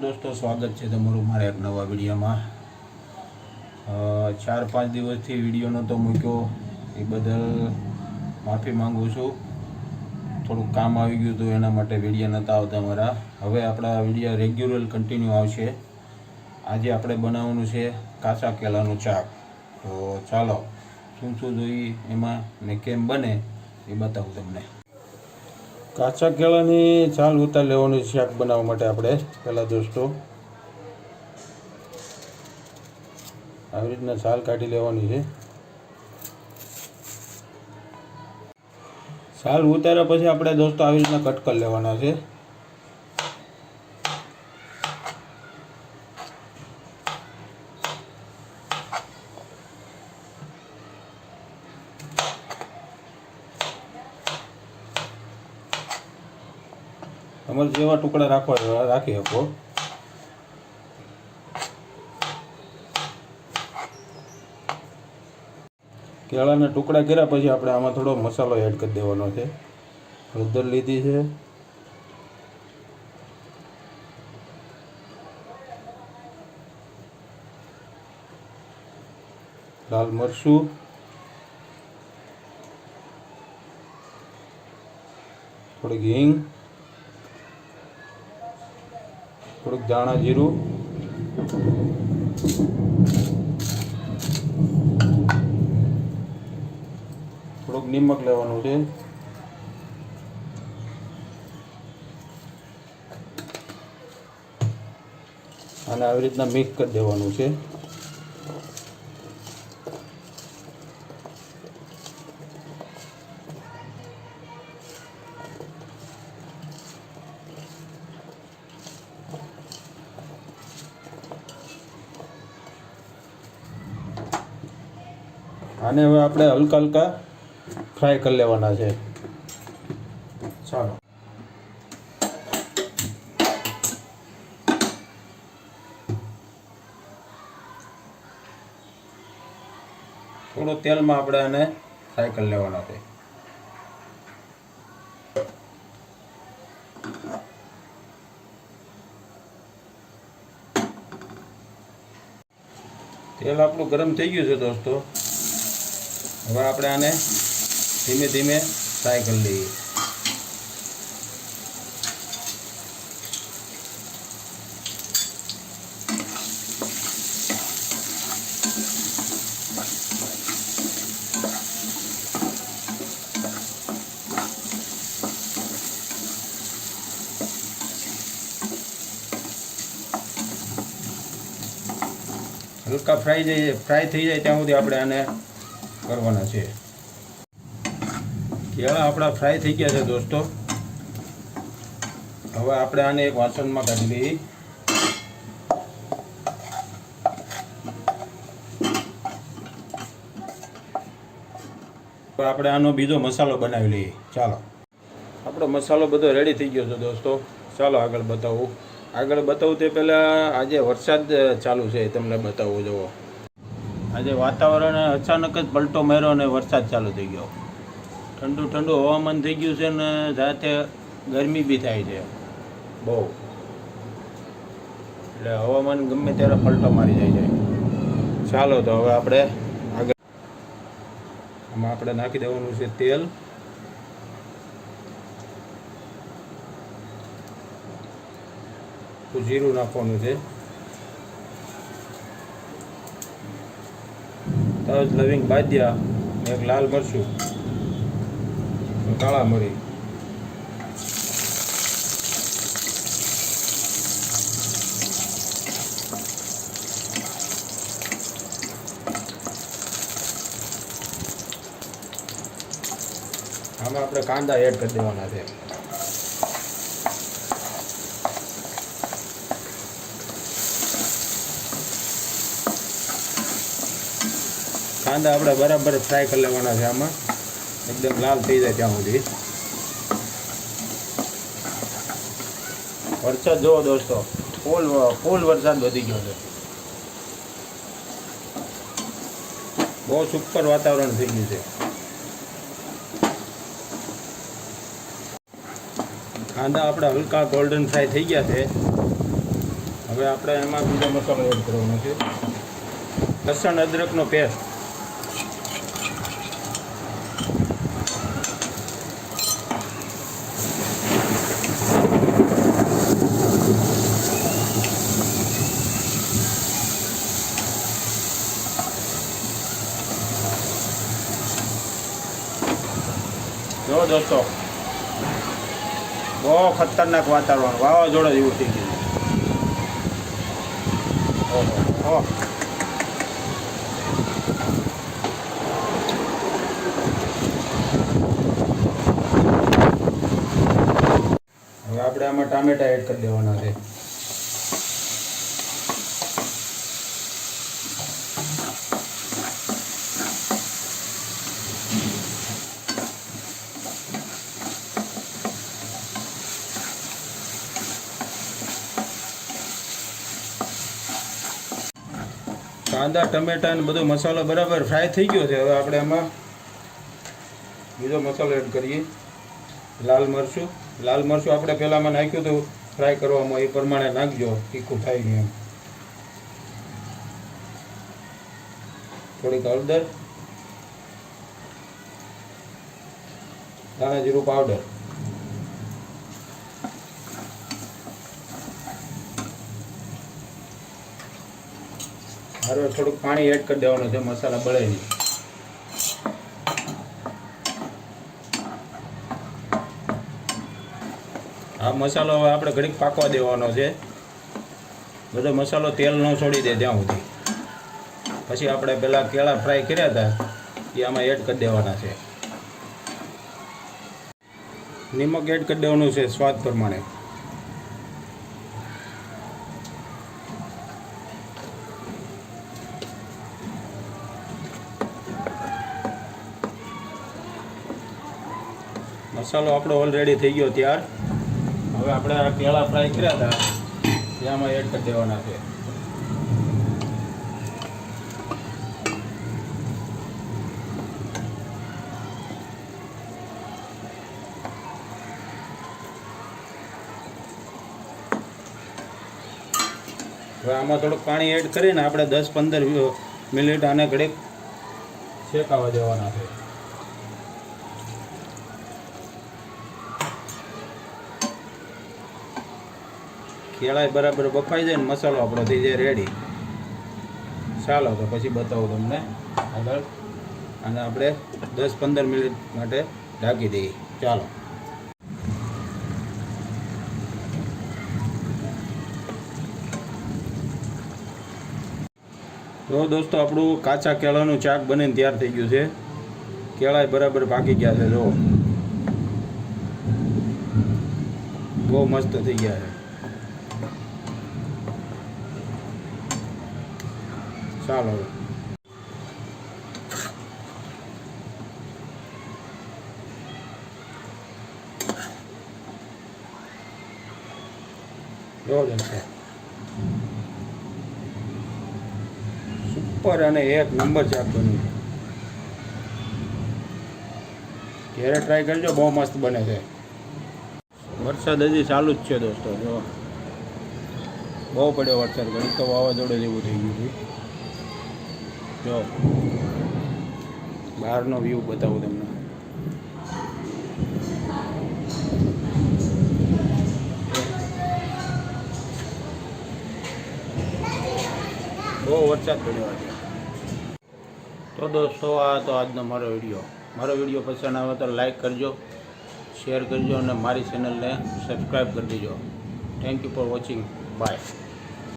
દોસ્તો, સ્વાગત છે તમારું મારા એક નવા વિડીયોમાં. ચાર પાંચ દિવસથી વીડિયો નહોતો મૂક્યો. એ બદલ માફી માંગુ છું. થોડુંક કામ આવી ગયું હતું, એના માટે વીડિયો નહોતા આવતા મારા. હવે આપણા વીડિયો રેગ્યુલર કન્ટિન્યુ આવશે. આજે આપણે બનાવવાનું છે કાચા કેળાનું ચાક તો ચાલો, શું શું જોઈએ, એમાં ને કેમ બને એ બતાવું તમને. કાચા કેળાની છાલ ઉતાર લેવાનું શાક બનાવવા માટે આપણે પહેલાં દોસ્તો આવી રીતના છાલ કાઢી લેવાની છે. છાલ ઉતાર્યા પછી આપણે દોસ્તો આવી રીતના કટ કરી લેવાના છે. તમારે જેવા ટુકડા રાખવા રાખી શકો. કેળાના ટુકડા કર્યા પછી આપણે આમાં થોડો મસાલો એડ કરી દેવાનો છે. હળદર લીધી છે. લાલ મરચું. થોડી હિંગ. થોડુંક ધાણા જીરું. થોડુંક નિમક લેવાનું છે. અને આવી રીતના મિક્સ કરી દેવાનું છે. આને હવે આપણે હલકા હલકા ફ્રાય કરી લેવાના છે. ચાલો. થોડો તેલમાં આપણે આને ફ્રાય કરી લેવાના છે. તેલ આપણું ગરમ થઈ ગયું છે દોસ્તો. હવે આપણે આને ધીમે ધીમે ફ્રાય કરી લઈએ. હલકા ફ્રાય જઈએ ફ્રાય થઈ જાય ત્યાં સુધી આપણે આને કરવાના છે. કેળા આપણા ફ્રાય થઈ ગયા છે દોસ્તો. હવે આપણે આને એક વાસણમાં કાઢી લઈએ. આપણે આનો બીજો મસાલો બનાવી લઈએ. ચાલો. આપણો મસાલો બધો રેડી થઈ ગયો છે દોસ્તો. ચાલો આગળ બતાવું. આગળ બતાવું તે પહેલાં આજે વરસાદ ચાલુ છે, તમને બતાવવું જુઓ. આજે વાતાવરણ અચાનક જ પલટો માર્યો અને વરસાદ ચાલુ થઈ ગયો. ઠંડુ ઠંડુ હવામાન થઈ ગયું છે ને સાથે ગરમી બી થાય છે. બહુ. એટલે હવામાન ગમે ત્યારે પલટો મારી જાય છે. ચાલો તો હવે આપણે આગળ આમાં આપણે નાખી દેવાનું છે તેલ. જીરું નાખવાનું છે. તજ લવિંગ બાદિયા એક લાલ મરચું. કાળા મરી. આમાં આપણે કાંદા એડ કરી દેવાના છે. કાંદા આપણે બરાબર ફ્રાય કરી લેવાના છે આમાં. એકદમ લાલ થઈ જાય ત્યાં સુધી. વરસાદ જુઓ દોસ્તો, ફૂલ ફૂલ વરસાદ વધી ગયો છે. બહુ સુપર વાતાવરણ થઈ ગયું છે. કાંદા આપણા હલકા ગોલ્ડન ફ્રાય થઈ ગયા છે. હવે આપણે એમાં બીજો મસાલો એડ કરવાનો છે. લસણ, અદરકનો પેસ્ટ દોસ્તો. બહુ ખતરનાક વાતાવરણ, વાવાઝોડા જેવું થઈ ગયું. હવે આપણે આમાં ટામેટા એડ કરી દેવાના છે. કાંદા ટમેટા ને બધો મસાલો બરાબર ફ્રાય થઈ ગયો છે. હવે આપણે એમાં બીજો મસાલો એડ કરીએ. લાલ મરચું. લાલ મરચું આપણે પહેલાંમાં નાખ્યું હતું. ફ્રાય કરવામાં એ પ્રમાણે નાખજો. તીખું થાય નહીં એમ. થોડીક હળદર. ધાણા જીરું પાવડર હવે થોડુંક પાણી એડ કરી દેવાનું છે, મસાલા બળે નહીં. આ મસાલો હવે આપણે ઘડીક પાકવા દેવાનો છે. બધો મસાલો તેલ ન છોડી દે ત્યાં સુધી. પછી આપણે પેલા કેળા ફ્રાય કર્યા હતા, એ આમાં એડ કરી દેવાના છે. નિમક એડ કરી દેવાનું છે, સ્વાદ પ્રમાણે. મસાલો આપણો ઓલરેડી થઈ ગયો ત્યાર. હવે આપણે કેળા ફ્રાય કર્યા હતા. એ એડ કરી દેવાના છે. હવે આમાં થોડુંક પાણી એડ કરીને આપણે દસ પંદર મિનિટ આને ઘડીક શેકાવા દેવાના છે. કેળાય બરાબર બફાઈ જાય ને મસાલો આપણો થઈ જાય રેડી ચાલો તો પછી બતાવું તમને આગળ. અને આપણે દસ પંદર મિનિટ માટે ઢાંકી દઈએ. ચાલો. તો દોસ્તો, આપણું કાચા કેળાનું ચાક બનીને તૈયાર થઈ ગયું છે. કેળાય બરાબર પાકી ગયા છે જો બહુ મસ્ત થઈ ગયા છે. ચાલો સુપર અને એક નંબર છે ઘેરે ટ્રાય કરજો, બહુ મસ્ત બને છે. વરસાદ હજી ચાલુ જ છે દોસ્તો, જો. બહુ પડ્યો વરસાદ, ઘણી તો વાવાઝોડું જેવું થઈ ગયું છે. જો. બહારનો વ્યૂ બતાવું તમને. બહુ વરસાદ પડ્યો આજે. તો દોસ્તો, આ તો આજનો મારો વીડિયો. મારો વીડિયો પસંદ આવે તો લાઈક કરજો શેર કરજો અને મારી ચેનલને સબસ્ક્રાઈબ કરી દેજો. Thank you for watching bye